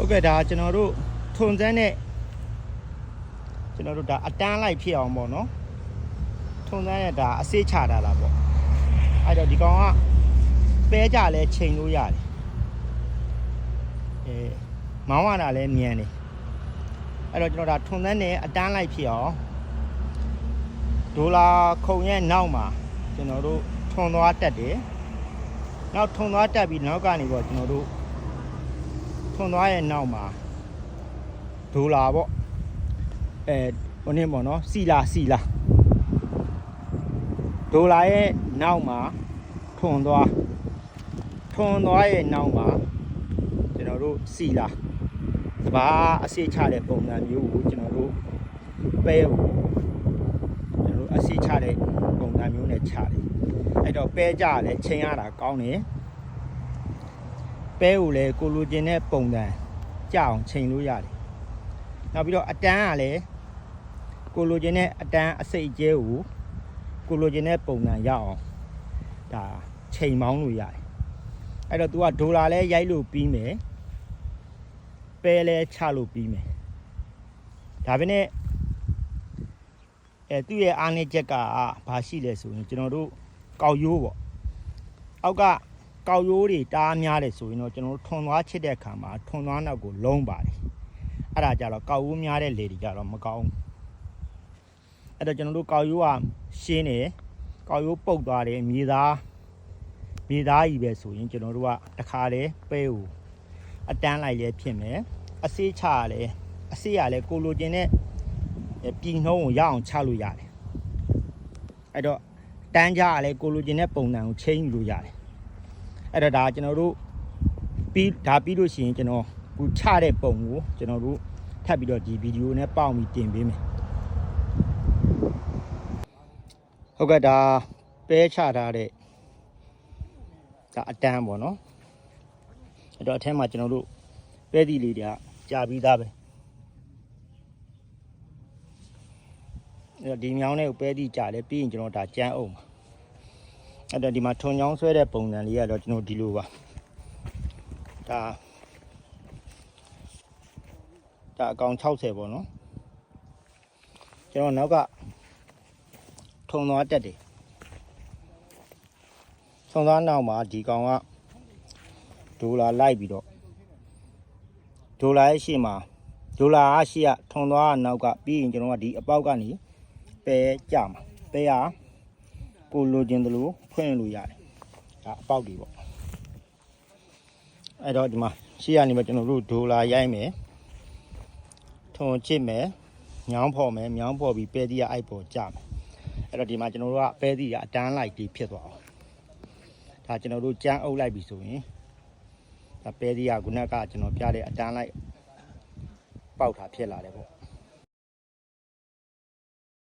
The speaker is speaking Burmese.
ဟုတ်ကဲ့ဒါကျွန်တော်တို့ထုံစမ်းနဲ့ကျွန်တော်တို့ဒါအတန်းလိုက်ဖြစ်အောင်ပေါ့နော်ထုံစမ်းနဲ့ဒါအစေးချတာလားပေါ့အဲ့တော့ဒီကောင်ကပဲကြလဲချိန်လို့ရတယ်အဲမောင်းရတာလဲမြန်တယ်အဲ့တော့ကျွန်တော်ဒါထုံစမ်းနဲ့အတန်းလိုက်ဖြစ်အောင်ဒေါ်လာခုံရဲ့နောက်မှာကျွန်တော်တို့ထုံသွားတက်တယ်နောက်ထုံသွားတက်ပြီးနောက်ကနေပေါ့ကျွန်တော်တို့ ထွန်သွားရဲ့နောက်မှာဒေါ်လာပေါ့အဲဟိုနေ့ပေါ့နော်စီလာစီလာဒေါ်လာရဲ့နောက်မှာထွန်သွားထွန်သွားရဲ့နောက်မှာကျွန်တော်တို့စီလာစဘာအစိတ်ချတဲ့ပုံစံမျိုးကိုကျွန်တော်တို့ပဲကိုကျွန်တော်တို့အစိတ်ချတဲ့ပုံစံမျိုးနဲ့ချတယ်အဲ့တော့ပဲကြလည်းချိန်ရတာကောင်းတယ် ပဲကိုလည်းကိုလိုချင်တဲ့ပုံစံကြအောင်ချိန်လို့ရတယ်။နောက်ပြီးတော့အတန်းကလည်းကိုလိုချင်တဲ့အတန်းအစိတ်အကျဲကိုကိုလိုချင်တဲ့ပုံစံရအောင်ဒါချိန်မောင်းလို့ရတယ်။အဲ့တော့ तू ကဒေါ်လာလဲရိုက်လို့ပြီးမယ်။ပဲလဲချလို့ပြီးမယ်။ဒါပေမဲ့အဲသူ့ရဲ့အားနည်းချက်ကဘာရှိလဲဆိုရင်ကျွန်တော်တို့ကောက်ရိုးပေါ့။အောက်က ကောက်ရိုးတွေတားများတယ်ဆိုရင်တော့ကျွန်တော်တို့ထွန်သွားချစ်တဲ့အခါမှာထွန်သွားနောက်ကိုလုံးပါတယ်အဲ့ဒါကြတော့ကောက်ရိုးများတဲ့လေတွေကြတော့မကောင်းဘူးအဲ့တော့ကျွန်တော်တို့ကောက်ရိုးကရှင်းတယ်ကောက်ရိုးပုတ်သွားတယ်မြေသားမြေသားကြီးပဲဆိုရင်ကျွန်တော်တို့ကတခါလေပဲကိုအတန်းလိုက်လဲဖြစ်မယ်အစေးချရလဲအစေးရလဲကိုလိုချင်တဲ့ပြည်နှုံးကိုရအောင်ချလို့ရတယ်အဲ့တော့တန်းကြရလဲကိုလိုချင်တဲ့ပုံစံကိုချိန်ယူလို့ရတယ် အဲ့တော့ဒါကျွန်တော်တို့ပြီးဒါပြီးလို့ရှိရင်ကျွန်တော်ခုချတဲ့ပုံကိုကျွန်တော်တို့ထပ်ပြီးတော့ဒီဗီဒီယိုနဲ့ပေါအောင်ပြီးတင်ပေးမယ်ဟုတ်ကဲ့ဒါပဲချထားတဲ့ဒါအတန်းပေါ့နော်အဲ့တော့အထက်မှာကျွန်တော်တို့ပဲသီးလေးတွေကကြာပြီးသားပဲအဲ့တော့ဒီမြောင်းလေးကိုပဲသီးကြာလဲပြီးရင်ကျွန်တော်ဒါကြမ်းအောင်ပါ အဲ့တော့ဒီမှာထုံချောင်းဆွဲတဲ့ပုံစံလေးကတော့ကျွန်တော်ဒီလိုပါဒါဒါအကောင်60ပေါ့နော်ကျွန်တော်နောက်ကထုံသွားတက်တယ်ထုံသွားနောက်မှာဒီကောင်ကဒေါ်လာလိုက်ပြီးတော့ဒေါ်လာရဲ့ရှေ့မှာဒေါ်လာအရှိကထုံသွားနောက်ကပြီးရင်ကျွန်တော်ကဒီအပေါက်ကနေပဲကြမှာပဲရ ကိုလိုချင်တယ်လို့ဖွင့်လို့ရတယ်ဒါအပေါက်တွေပေါ့အဲ့တော့ဒီမှာရှေ့ကနေမှကျွန်တော်တို့ဒေါ်လာရိုက်မယ်ထုံချစ်မယ်ညောင်းဖော်မယ်ညောင်းဖော်ပြီးပဲတီးရအိုက်ပေါ်ကြမယ်အဲ့တော့ဒီမှာကျွန်တော်တို့ကပဲတီးရအတန်းလိုက်တီးဖြစ်သွားအောင်ဒါကျွန်တော်တို့ကြမ်းအုပ်လိုက်ပြီဆိုရင်ဒါပဲတီးရခုနကကျွန်တော်ပြတဲ့အတန်းလိုက်ပေါက်တာဖြစ်လာတယ်ပေါ့